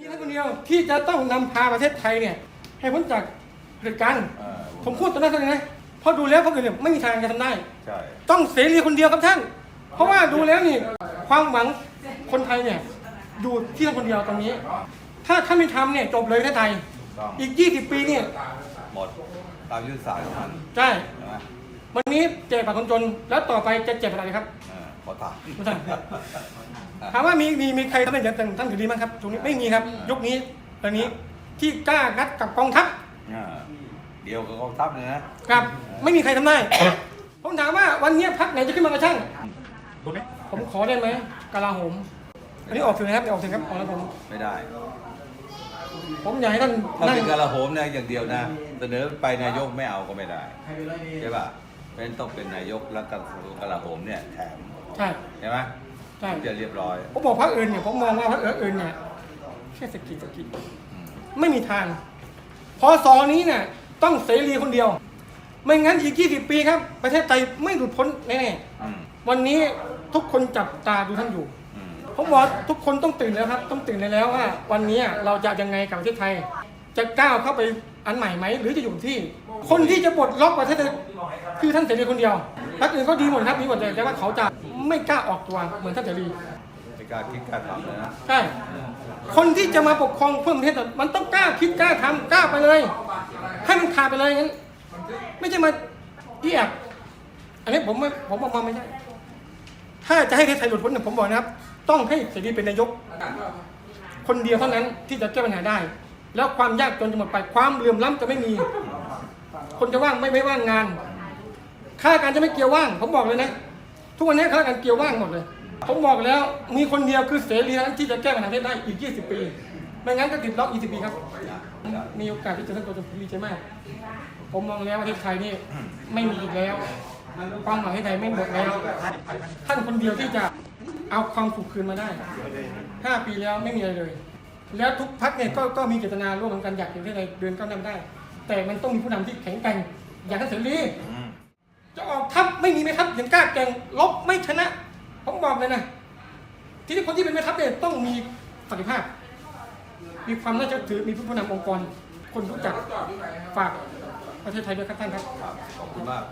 มีท่านคนเดียวที่จะต้องนำพาประเทศไทยเนี่ย ให้พ้นจากเผด็จการเออผมพูดตรงนั้นเลยนะเพราะดูแล้วพวกอื่นเนี่ยไม่มีทางจะทำได้ ใช่ ต้องเสรีคนเดียวครับท่าน เพราะว่าดูแล้วนี่ความหวังคนไทยเนี่ยอยู่ที่ท่านคนเดียวตรงนี้ ถ้าท่านไม่ทำเนี่ยจบเลยประเทศไทย ต้องอีก 20 ปีเนี่ยหมดตามยุทธศาสตร์ของมันใช่ ใช่ไหมวันนี้แจกบัตรคนจนแล้วต่อไปจะแจกอะไรครับเออ ขอถาม ไม่ต้องถามว่ามีมีมีใครทำได้อย่างท่านถือดีมั้งครับตรงนี้ไม่มีครับ ยุคนี้ตอนนี้ที่กล้างัดกับกองทัพเออเดียวกับกองทัพเลยนะครับ ไม่มีใครทำได้ ผมถามว่าวันนี้พักไหนจะขึ้นมากระช่างรู้ไหมผมขอได้ไหมกลาโหม อันนี้ออกถึงนะครับเดี๋ยวออกถึงครับออกแล้วผม ไม่ได้ ผมอยากให้ท่านถ้านั่งเป็นกระโหมเนี่ยอย่างเดียวนะ เสนอไปนายกไม่เอาก็ไม่ได้ใช่ป่ะเป็นต้องเป็นนายกแล้วก็กระโหมเนี่ยแถม ใช่ ใช่ไหมใช่ถึงจะเรียบร้อยผมบอกพรรคอื่นเนี่ยผมมองว่าพรรคอื่นเนี่ยแค่สะกิดสะกิดอืมไม่มีทาง พอสอนี้เนี่ยต้องเสรีคนเดียว ไม่งั้นอีก 20 ปีครับ ประเทศไทยไม่หลุดพ้นแน่อืมๆวันนี้ทุกคนจับตาดูท่านอยู่ อืมผมบอกทุกคนต้องตื่นแล้วครับ ต้องตื่นได้แล้วว่า วันนี้เราจะยังไงกับประเทศไทย จะก้าวเข้าไปอันใหม่ไหมหรือจะอยู่ที่ คนที่จะปลดล็อกประเทศไทยคือท่านเสรีคนเดียวพรรคอื่นก็ดีหมดครับดีหมดเลยแต่ว่าเขาจะ ไม่กล้าออกตัวเหมือนท่านเสรีไม่กล้าคิดกล้าทำเลยนะใช่คนที่จะมาปกครองเพื่อประเทศมันต้องกล้าคิดกล้าทำกล้าไปเลยให้มันขาดไปเลยงั้น ไม่ใช่มาเอียกอันนี้ผมไม่ผมมองไม่ใช่ถ้าจะให้ประเทศไทยหลุดพ้นเนี่ยผมบอกนะครับ ต้องให้เสรีเป็นนายก คนเดียวเท่านั้นที่จะแก้ปัญหาได้ แล้วความยากจนจะหมดไปความเหลื่อมล้ำจะไม่มี คนจะว่างไม่ไม่ว่างงานข้าราชการจะไม่เกี่ยวว่าง ผมบอกเลยนะ ทุกวันนี้ข้าราชการเกี่ยวว่างหมดเลย ผมบอกแล้วมีคนเดียวคือเสรีนั้นที่จะแก้ปัญหาประเทศได้อีก 20 ปี ไม่งั้นก็ติดล็อก 20 ปีครับ มีโอกาสที่จะท่านตัวจะดีใจมาก ผมมองแล้วประเทศไทยนี่ไม่มีอีกแล้วความหวังให้ไทยไม่หมดแล้ว ท่านคนเดียวที่จะเอาความสุขคืนมาได้ 5 ปีแล้วไม่มีอะไรเลย แล้วทุกพักเนี่ยก็ก็มีเจตนาร่วมกันอยากเห็นประเทศไทยเดินก้าวหน้าได้ แต่มันต้องมีผู้นำที่แข็งแกร่งอย่างท่านเสรี จะออกทัพไม่มีไหมทัพอย่างกล้าแก่งลบไม่ชนะผมบอกเลยนะที่ที่คนที่เป็นแม่ทัพเนี่ยต้องมีศักยภาพ มีความน่าเชื่อถือมีผู้นำองค์กร คนรู้จักฝากประเทศไทยด้วยครับท่านครับขอบคุณมาก